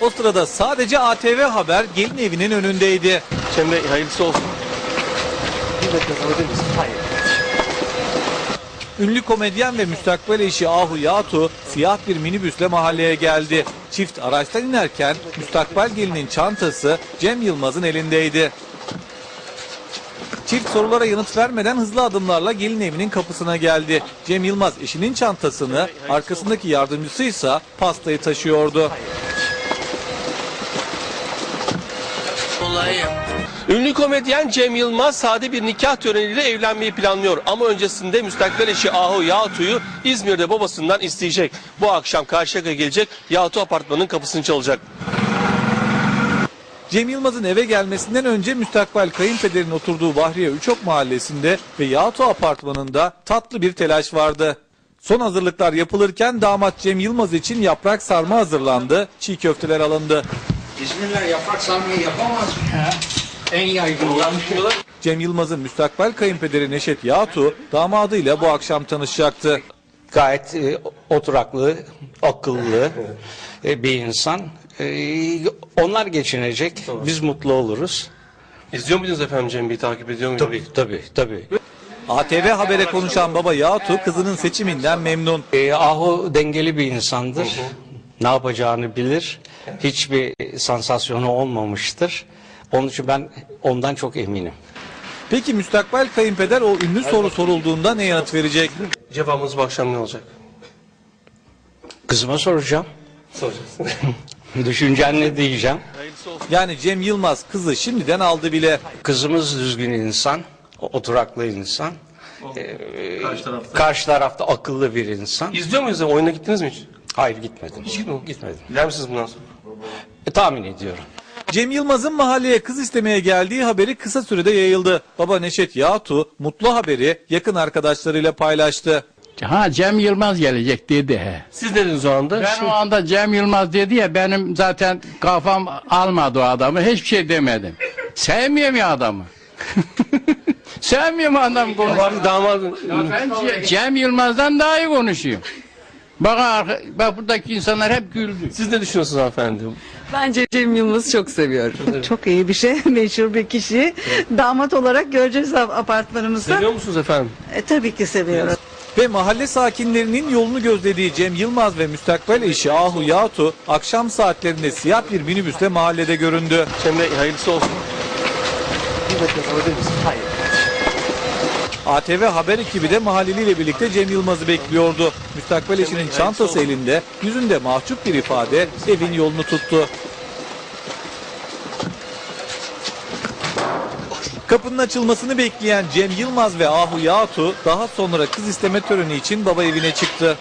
O sırada sadece ATV Haber gelin evinin önündeydi. Cem Bey hayırlısı olsun. Bir dakika sorabilir misin? Hayır. Ünlü komedyen ve müstakbel eşi Ahu Yatu siyah bir minibüsle mahalleye geldi. Çift araçtan inerken müstakbel gelinin çantası Cem Yılmaz'ın elindeydi. Çift sorulara yanıt vermeden hızlı adımlarla gelin evinin kapısına geldi. Cem Yılmaz eşinin çantasını, arkasındaki yardımcısıysa pastayı taşıyordu. Ünlü komedyen Cem Yılmaz sade bir nikah töreniyle evlenmeyi planlıyor. Ama öncesinde müstakbel eşi Ahu Yatu'yu İzmir'de babasından isteyecek. Bu akşam Karşıyaka gelecek Yatu apartmanın kapısını çalacak. Cem Yılmaz'ın eve gelmesinden önce müstakbel kayınpederin oturduğu Bahriye Üçok mahallesinde ve Yağto apartmanında tatlı bir telaş vardı. Son hazırlıklar yapılırken damat Cem Yılmaz için yaprak sarma hazırlandı, çiğ köfteler alındı. İzmirler yaprak sarmayı yapamaz mı ya? En yaygın olan şey. Cem Yılmaz'ın müstakbel kayınpederi Neşet Yağtu damadıyla bu akşam tanışacaktı. Gayet e, oturaklı, akıllı e, bir insan. E, onlar geçinecek. Biz mutlu oluruz. İzliyor muydunuz efendim Cem Bey'i takip ediyor muydunuz? Tabii tabii tabii. ATV Haber'e konuşan baba Yağtu kızının seçiminden memnun. E, Ahu dengeli bir insandır. Ne yapacağını bilir. Hiçbir sansasyonu olmamıştır. Onun için ben ondan çok eminim. Peki müstakbel kayınpeder o ünlü soru sorulduğunda ne yanıt verecek? Cevabımız bu akşam ne olacak? Kızıma soracağım. Soracağız. Düşüncen ne diyeceğim. Yani Cem Yılmaz kızı şimdiden aldı bile. Kızımız düzgün insan, oturaklı insan. Ee, Karşı tarafta. karşı tarafta akıllı bir insan. İzliyor muyuz? Oyuna gittiniz mi hiç? Hayır gitmedim. Hiç gitmedin mi? Gitmedim. Gider misiniz bundan sonra? E, tahmin ediyorum. Cem Yılmaz'ın mahalleye kız istemeye geldiği haberi kısa sürede yayıldı. Baba Neşet Yağtu mutlu haberi yakın arkadaşlarıyla paylaştı. Ha Cem Yılmaz gelecek dedi he. Siz ne dediniz o anda? Ben o anda Cem Yılmaz dedi ya benim zaten kafam almadı o adamı. Hiçbir şey demedim. Sevmiyorum ya adamı. Sevmiyorum adam konuş. Ama damadın... Ben Ce- Cem Yılmaz'dan daha iyi konuşuyorum. Bak, bak buradaki insanlar hep güldü. Siz ne düşünüyorsunuz hanımefendi? Bence Cem Yılmaz'ı çok seviyorum. Çok iyi bir şey, meşhur bir kişi. Damat olarak göreceğiz ap- apartmanımızda. Seviyor musunuz efendim? E, tabii ki seviyorum. Ve mahalle sakinlerinin yolunu gözlediği Cem Yılmaz ve müstakbel eşi Ahu Yağtu akşam saatlerinde siyah bir minibüsle mahallede göründü. Cem Bey hayırlısı olsun. Bir dakika sorabilir misin? Hayır. ATV haber ekibi de mahalleliyle birlikte Cem Yılmaz'ı bekliyordu. Müstakbel eşinin çantası elinde, yüzünde mahcup bir ifade evin yolunu tuttu. Kapının açılmasını bekleyen Cem Yılmaz ve Ahu Yağtu daha sonra kız isteme töreni için baba evine çıktı.